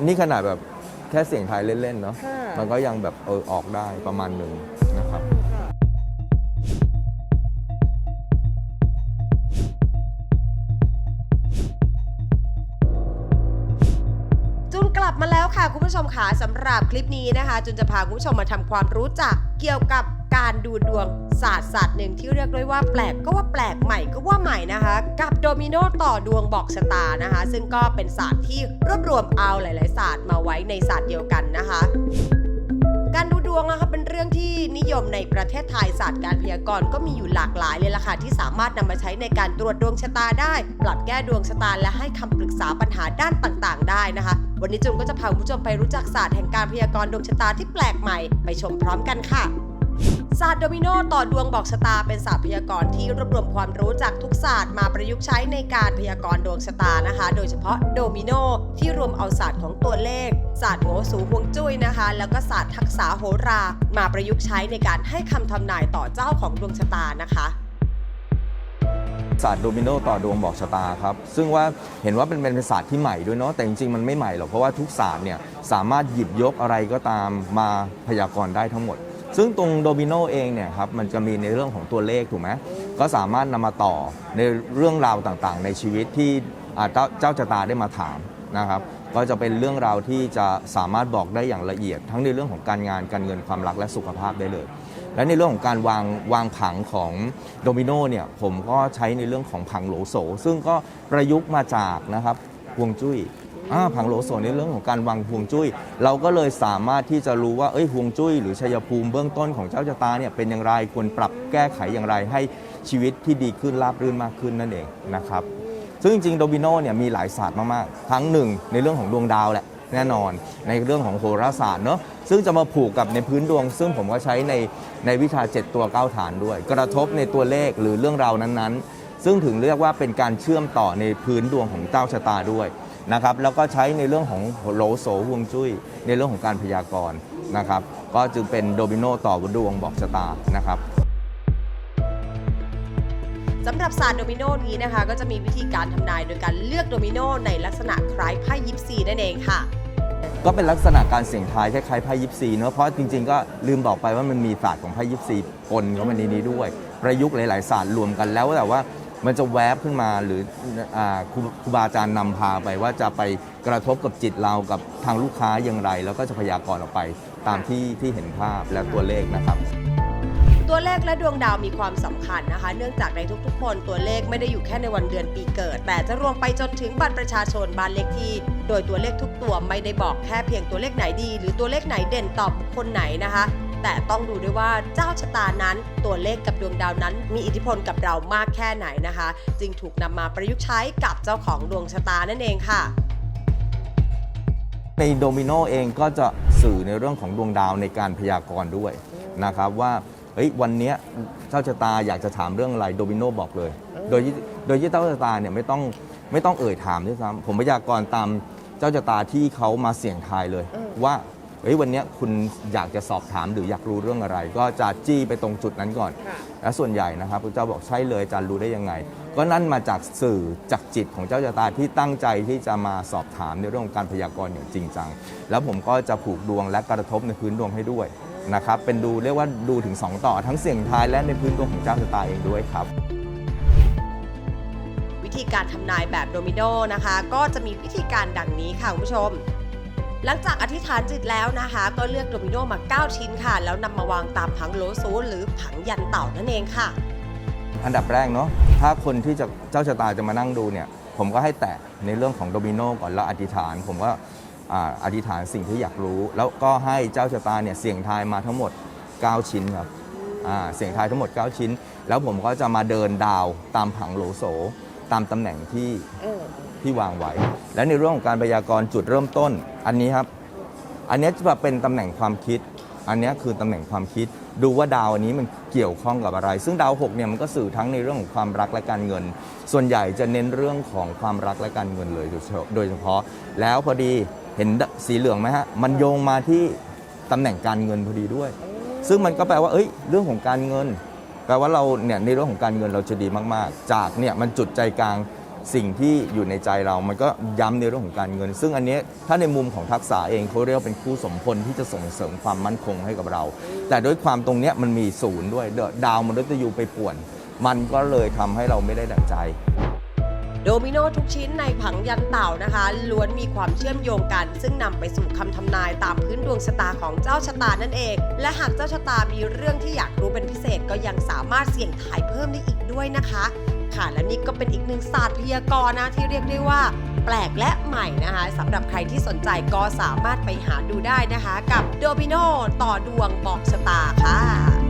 อันนี้ขนาดแบบแค่เสียงไทายเล่นๆเนาะค่ะ มันก็ยังแบบเออออกได้ประมาณหนึ่งนะครับ จุนกลับมาแล้วค่ะคุณผู้ชมค่ะสำหรับคลิปนี้นะคะ จุนจะพาคุณผู้ชมมาทำความรู้จักเกี่ยวกับการดูดวง ศาสตร์ศาสตร์หนึ่งที่เรียกได้ว่าแปลกก็ว่าแปลกใหม่ก็ว่าใหม่นะคะ กับโดมิโนต่อดวงบอกชะตานะคะ ซึ่งก็เป็นศาสตร์ที่รวบรวมเอาหลาย ๆ ศาสตร์มาไว้ในศาสตร์เดียวกันนะคะการดูดวงนะคะเป็นเรื่องที่นิยมในประเทศไทยศาสตร์การพยากรณ์ก็มีอยู่หลากหลายเลยล่ะค่ะที่สามารถนำมาใช้ในการตรวจดวงชะตาได้ ปรับแก้ดวงชะตาและให้คำปรึกษาปัญหาด้านต่างๆ ได้นะคะ วันนี้จุนก็จะพาคุณผู้ชมไปรู้จักศาสตร์แห่งการพยากรณ์ดวงชะตาที่แปลกใหม่ ไปชมพร้อมกันค่ะ ศาสตร์โดมิโนต่อดวงบอกชะตาเป็นศาสตร์พยากรณ์ที่รวบรวมความรู้จากทุกศาสตร์มาประยุกต์ใช้ในการพยากรณ์ดวงชะตานะคะ โดยเฉพาะโดมิโนที่รวมเอาศาสตร์ของตัวเลข ศาสตร์โงสูฮวงจุ้ยนะคะ แล้วก็ศาสตร์ทักษะโหรา มาประยุกต์ใช้ในการให้คำทำนายต่อเจ้าของดวงชะตานะคะศาสตร์โดมิโนต่อดวงบอกชะตาครับ ซึ่งว่าเห็นว่าเป็นเป็นศาสตร์ที่ใหม่ด้วยเนาะแต่จริงๆมันไม่ใหม่หรอกเพราะว่าทุกศาสตร์เนี่ยสามารถหยิบยกอะไรก็ตามมาพยากรณ์ได้ทั้งหมด ซึ่งตรงโดมิโนเองเนี่ยครับมันจะมีในเรื่องของตัวเลขถูกไหมก็สามารถนำมาต่อในเรื่องราวต่างๆ ในชีวิตที่อ่าเจ้าเจ้าชะตาได้มาถามนะครับก็จะเป็นเรื่องราวที่จะสามารถบอกได้อย่างละเอียด ทั้งในเรื่องของการงานการเงินความรักและสุขภาพได้เลย และในเรื่องของการวางวางผังของโดมิโนเนี่ยผมก็ใช้ในเรื่องของผังโหลโสซึ่งก็ประยุกต์มาจากนะครับฮวงจุ้ย อ่าผังโหลโสในเรื่องของการวางฮวงจุ้ย เราก็เลยสามารถที่จะรู้ว่าเอ้ยฮวงจุ้ยหรือชัยภูมิเบื้องต้นของเจ้าชะตาเนี่ยเป็นอย่างไรควรปรับแก้ไขอย่างไรให้ชีวิตที่ดีขึ้นราบรื่นมากขึ้นนั่นเองนะครับซึ่งจริงๆโดมิโนเนี่ยมีหลายศาสตร์มากๆ ทั้งหนึ่งในเรื่องของดวงดาวแหละแน่นอนในเรื่องของโหราศาสตร์เนาะซึ่งจะมาผูกกับในพื้นดวง ซึ่งผมก็ใช้ในในวิชา 7 ตัว 9 ฐานด้วย กระทบในตัวเลขหรือเรื่องราวนั้นๆ ซึ่งถึงเรียกว่าเป็นการเชื่อมต่อในพื้นดวงของเจ้าชะตาด้วย นะครับแล้วก็ใช้ในเรื่องของโหลโสฮวงจุ้ย ในเรื่องของการพยากรณ์นะครับก็จึงเป็นโดมิโนต่อดวงบอกชะตานะครับสำหรับศาสตร์โดมิโนนี้นะคะ ก็จะมีวิธีการทำนายโดยการเลือกโดมิโนในลักษณะคล้ายไพ่ยิปซีนั่นเองค่ะ ก็เป็นลักษณะการเสี่ยงทายคล้ายๆไพ่ยิปซีเนอะเพราะจริงๆ ก็ลืมบอกไปว่ามันมีศาสตร์ของไพ่ยิปซีปนเข้ามาในนี้ด้วย ประยุกต์หลายๆศาสตร์รวมกันแล้วแต่ว่า มันจะแวบขึ้นมาหรืออครูครูบาอาจารย์นำพาไปว่าจะไปกระทบกับจิตเรากับทางลูกค้าอย่างไร แล้วก็จะพยากรณ์ออกไปตามที่ที่เห็นภาพและตัวเลขนะครับ ตัวเลขและดวงดาวมีความสำคัญนะคะ เนื่องจากในทุกๆ คนตัวเลขไม่ได้อยู่แค่ในวันเดือนปีเกิด แต่จะรวมไปจนถึงบัตรประชาชนบ้านเลขที่ โดยตัวเลขทุกตัวไม่ได้บอกแค่เพียงตัวเลขไหนดี หรือตัวเลขไหนเด่นต่อบุคคลไหนนะคะ แต่ต้องดูด้วยว่าเจ้าชะตานั้นตัวเลขกับดวงดาวนั้น มีอิทธิพลกับเรามากแค่ไหนนะคะ จึงถูกนำมาประยุกต์ใช้กับเจ้าของดวงชะตานั่นเองค่ะ ในโดมิโนเองก็จะสื่อในเรื่องของดวงดาวในการพยากรณ์ด้วยนะครับว่าเฮ้ยวันนี้เจ้าชะตาอยากจะถามเรื่องอะไรโดมิโนบอกเลย โดยที่โดยที่เจ้าชะตาเนี่ยไม่ต้องไม่ต้องเอ่ยถามด้วยซ้ำผมพยากรณ์ตามเจ้าชะตาที่เขามาเสี่ยงทายเลยว่า เฮ้ยวันเนี้ยคุณอยากจะสอบถามหรืออยากรู้เรื่องอะไร ก็จะจี้ไปตรงจุดนั้นก่อนและส่วนใหญ่นะครับพระเจ้าบอกใช่เลยอาจารย์รู้ได้ยังไง ก็นั่นมาจากสื่อจากจิตของเจ้าชะตาที่ตั้งใจที่จะมาสอบถามในเรื่องของการพยากรณ์อย่างจริงจัง แล้วผมก็จะผูกดวงและกระทบในพื้นดวงให้ด้วยนะครับ เป็นดูเรียกว่าดูถึง2ต่อทั้งเสี่ยงทายและในพื้นดวงของเจ้าชะตาเองด้วยครับ วิธีการทำนายแบบโดมิโนนะคะ ก็จะมีวิธีการดังนี้ค่ะคุณผู้ชม หลังจากอธิษฐานจิตแล้วนะคะ ก็เลือกโดมิโนมา 9 ชิ้นค่ะ แล้วนำมาวางตามผังโลซูหรือผังยันเต่านั่นเองค่ะ อันดับแรกเนาะถ้าคนที่จะเจ้าชะตาจะมานั่งดูเนี่ย ผมก็ให้แตะในเรื่องของโดมิโนก่อนแล้วอธิษฐาน ผมก็อธิษฐานสิ่งที่อยากรู้ แล้วก็ให้เจ้าชะตาเนี่ยเสี่ยงทายมาทั้งหมด 9 ชิ้นครับเสี่ยงทายทั้งหมด 9 ชิ้น แล้วผมก็จะมาเดินดาวตามผังโลโส ตามตำแหน่งที่ที่วางไว้ และในเรื่องของการพยากรณ์จุดเริ่มต้น อันนี้ครับ อันเนี้ยจะเป็นตำแหน่งความคิด อันเนี้ยคือตำแหน่งความคิด ดูว่าดาวอันนี้มันเกี่ยวข้องกับอะไร ซึ่งดาวหกเนี่ยมันก็สื่อทั้งในเรื่องของความรักและการเงิน ส่วนใหญ่จะเน้นเรื่องของความรักและการเงินเลยโดยเฉพาะโดยเฉพาะแล้วพอดีเห็นสีเหลืองไหมฮะ มันโยงมาที่ตำแหน่งการเงินพอดีด้วย ซึ่งมันก็แปลว่า เอ้ย เรื่องของการเงิน แปลว่าเราเนี่ยในเรื่องของการเงินเราจะดีมากๆ จากเนี่ยมันจุดใจกลางสิ่งที่อยู่ในใจเรา มันก็ย้ำในเรื่องของการเงิน ซึ่งอันนี้ถ้าในมุมของทักษะเองเขาเรียกว่าเป็นคู่สมพลที่จะส่งเสริมความมั่นคงให้กับเรา แต่ด้วยความตรงเนี้ยมันมีศูนย์ด้วยดาวมนุษย์ยูไปป่วน มันก็เลยทำให้เราไม่ได้ดั่งใจ โดมิโนทุกชิ้นในผังยันเต่านะคะล้วนมีความเชื่อมโยงกัน ซึ่งนำไปสู่คำทำนายตามพื้นดวงชะตาของเจ้าชะตานั่นเอง และหากเจ้าชะตามีเรื่องที่อยากรู้เป็นพิเศษก็ยังสามารถเสี่ยงทายเพิ่มได้อีกด้วยนะคะ ค่ะและนี่ก็เป็นอีกหนึ่งศาสตร์พยากรณ์นะที่เรียกได้ว่า แปลกและใหม่นะคะสำหรับใครที่สนใจก็สามารถไปหาดูได้นะคะ กับโดมิโนต่อดวงบอกชะตาค่ะ